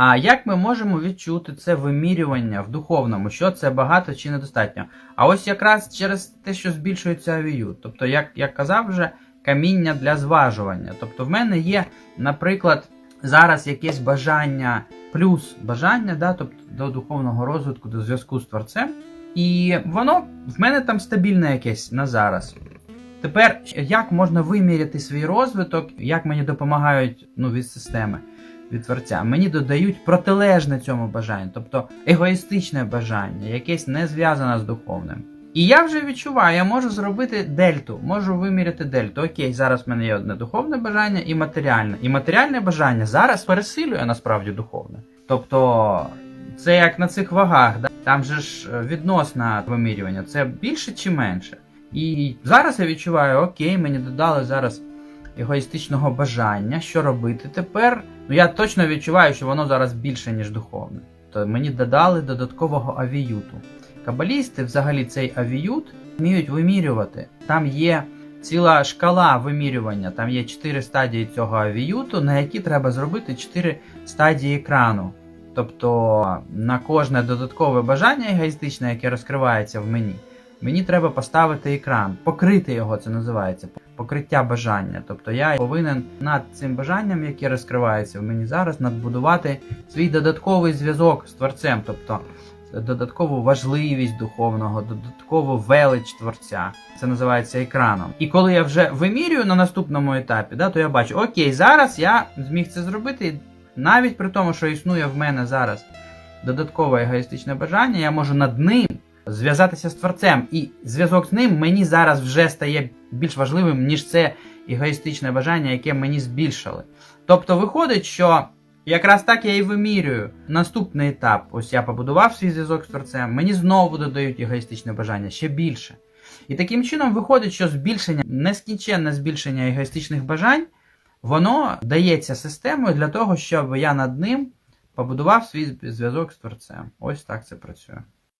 А як ми можемо відчути це вимірювання в духовному, що це багато чи недостатньо? А ось якраз через те, що збільшується авію. Тобто, як я казав вже, каміння для зважування. Тобто, в мене є, наприклад, зараз якесь бажання, плюс бажання, да, тобто до духовного розвитку, до зв'язку з творцем. І воно в мене там стабільне якесь на зараз. Тепер, як можна виміряти свій розвиток, як мені допомагають ну, від системи, від творця? Мені додають протилежне цьому бажанню, тобто егоїстичне бажання, якесь не зв'язане з духовним. І я вже відчуваю, я можу зробити дельту, можу виміряти дельту. Окей, зараз в мене є одне духовне бажання і матеріальне. І матеріальне бажання зараз пересилює насправді духовне. Тобто, це як на цих вагах, да? там же ж е, відносне вимірювання, це більше чи менше. І зараз я відчуваю, окей, мені додали зараз егоїстичного бажання, що робити тепер. Ну я точно відчуваю, що воно зараз більше, ніж духовне. То мені додали додаткового авіюту. Кабалісти, взагалі, цей авіют вміють вимірювати. Там є ціла шкала вимірювання, там є 4 стадії цього авіюту, на які треба зробити 4 стадії екрану. Тобто на кожне додаткове бажання егоїстичне, яке розкривається в мені, мені треба поставити екран, покрити його, це називається покриття бажання. Тобто я повинен над цим бажанням, яке розкривається в мені зараз, надбудувати свій додатковий зв'язок з творцем, тобто додаткову важливість духовного, додаткову велич творця. Це називається екраном. І коли я вже вимірюю на наступному етапі, да, то я бачу, окей, зараз я зміг це зробити, навіть при тому, що існує в мене зараз додаткове егоїстичне бажання, я можу над ним зв'язатися з творцем. І зв'язок з ним мені зараз вже стає більш важливим, ніж це егоїстичне бажання, яке мені збільшили. Тобто виходить, що якраз так я і вимірюю наступний етап. Ось я побудував свій зв'язок з творцем, мені знову додають егоїстичне бажання ще більше. І таким чином виходить, що збільшення, нескінченне збільшення егоїстичних бажань, воно дається системою для того, щоб я над ним побудував свій зв'язок з творцем. Ось так це працює.